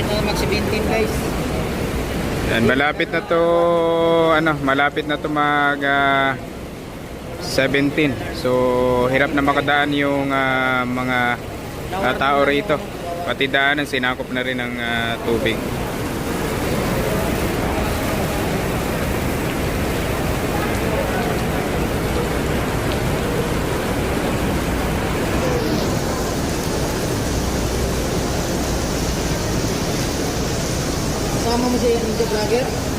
malapit na mag 17 guys. Yan, malapit na to, ano, malapit na to mag ah, 17. So, hirap na makadaan yung ah, mga ah, tao rito. Pati daanan, sinakop na rin ng ah, tubig. অনুযায়ী নিজের ব্লগের।